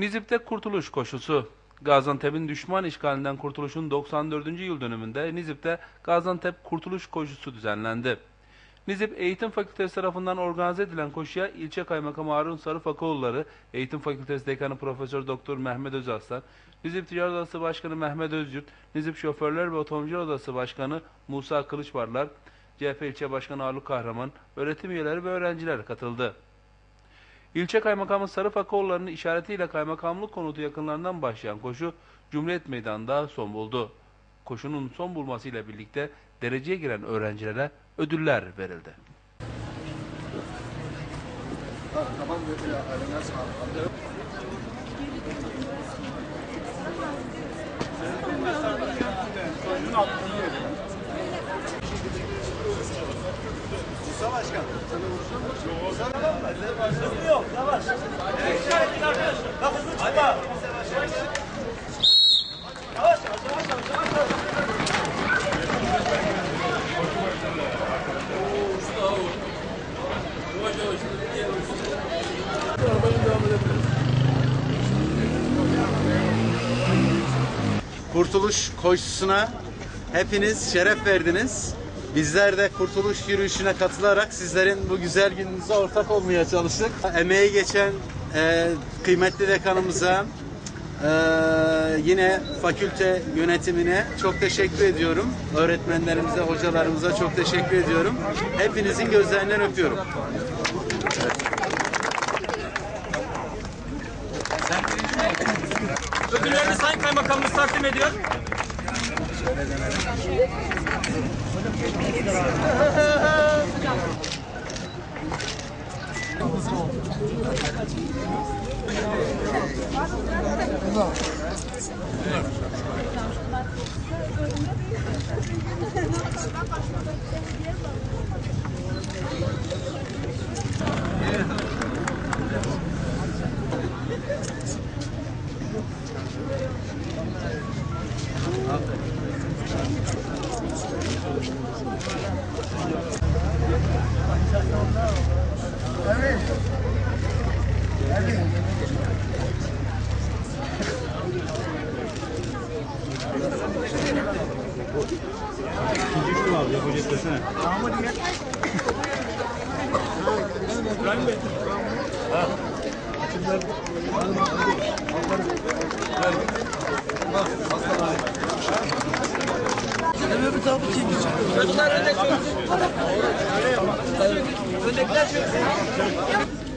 Nizip'te kurtuluş koşusu. Gaziantep'in düşman işgalinden kurtuluşun 94. yıl dönümünde Nizip'te Gaziantep Kurtuluş Koşusu düzenlendi. Nizip Eğitim Fakültesi tarafından organize edilen koşuya ilçe kaymakamı Harun Sarıfakoğulları, Eğitim Fakültesi Dekanı Profesör Doktor Mehmet Özaslan, Nizip Ticaret Odası Başkanı Mehmet Özyurt, Nizip Şoförler ve Otomobilciler Odası Başkanı Musa Kılıçbarlar, CHP İlçe Başkanı Arluk Kahraman, öğretim üyeleri ve öğrenciler katıldı. İlçe Kaymakamı Sarı Fakoğulları'nın işaretiyle kaymakamlık konutu yakınlarından başlayan koşu Cumhuriyet Meydanı'nda son buldu. Koşunun son bulmasıyla birlikte dereceye giren öğrencilere ödüller verildi. Kurtuluş koşusuna hepiniz şeref verdiniz. Bizler de kurtuluş yürüyüşüne katılarak sizlerin bu güzel gününüze ortak olmaya çalıştık. Emeği geçen e, kıymetli dekanımıza, e, yine fakülte yönetimine çok teşekkür ediyorum. Öğretmenlerimize, hocalarımıza çok teşekkür ediyorum. Hepinizin gözlerinden öpüyorum. Ödüllerini Sayın Kaymakamımız takdim ediyor. Şöyle denelim. Çocuklar öndekiler. Öndekiler çöksün.